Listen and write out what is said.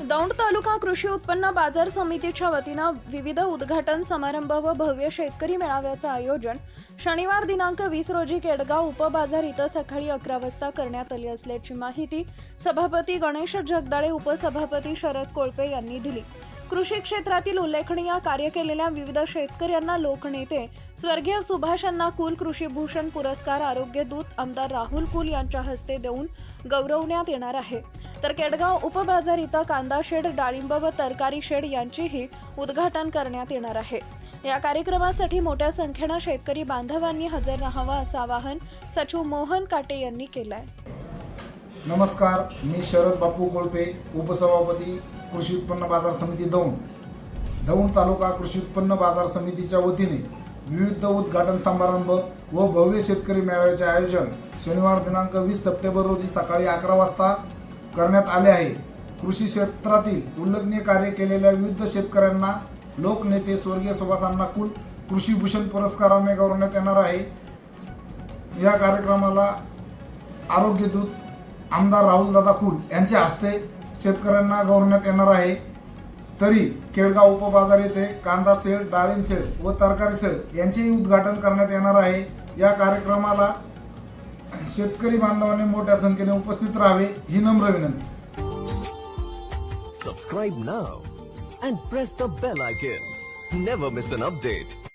दौंड तालुका कृषी उत्पन्न बाजार समितीच्या वतीनं विविध उद्घाटन समारंभ व भव्य शेतकरी मेळाव्याचं आयोजन शनिवार दिनांक वीस रोजी केडगाव उपबाजार इथं सकाळी अकरा वाजता करण्यात आली असल्याची माहिती सभापती गणेश जगदाळे उपसभापती शरद कोळपे यांनी दिली. कृषी क्षेत्रातील उल्लेखनीय कार्य केलेल्या विविध शेतकऱ्यांना लोकनेते स्वर्गीय सुभाष यांना कुल कृषीभूषण पुरस्कार आरोग्य दूत आमदार राहुल कुल यांच्या हस्ते देऊन गौरवण्यात येणार आहे. तर केडगाव उपबाजार इथं कांदा शेड डाळिंब व तरकारी शेड यांचीही उद्घाटन करण्यात येणार आहे. या कार्यक्रमासाठी मोठ्या संख्येनं शेतकरी बांधवांनी हजर राहावं असं आवाहन सचिव मोहन काटे यांनी केलं आहे नमस्कार मी शरद बापू कोळपे उपसभापती कृषी उत्पन्न बाजार समिती दौंड. दौंड तालुका कृषी उत्पन्न बाजार समितीच्या वतीने विविध उद्घाटन समारंभ व भव्य शेतकरी मेळाव्याचे आयोजन शनिवार दिनांक वीस सप्टेंबर रोजी सकाळी अकरा वाजता करण्यात आले आहे. कृषी क्षेत्रातील उल्लेखनीय कार्य केलेल्या विविध शेतकऱ्यांना लोकनेते स्वर्गीय सुभाषांना कुल कृषीभूषण पुरस्काराने गौरवण्यात येणार आहे. या कार्यक्रमाला आरोग्य दूत आमदार राहुल दादा कुल यांच्या हस्ते शेतकऱ्यांना गौरवण्यात येणार आहे. तरी केळगाव उपबाजार येथे कांदा सेल डाळिंब सेल व तरकारी सेल यांचेही उद्घाटन करण्यात येणार आहे. या कार्यक्रमाला शेतकरी बांधवाने मोठ्या संख्येने उपस्थित राहावे ही नम्र विनंती. Subscribe now and press the bell icon never miss an update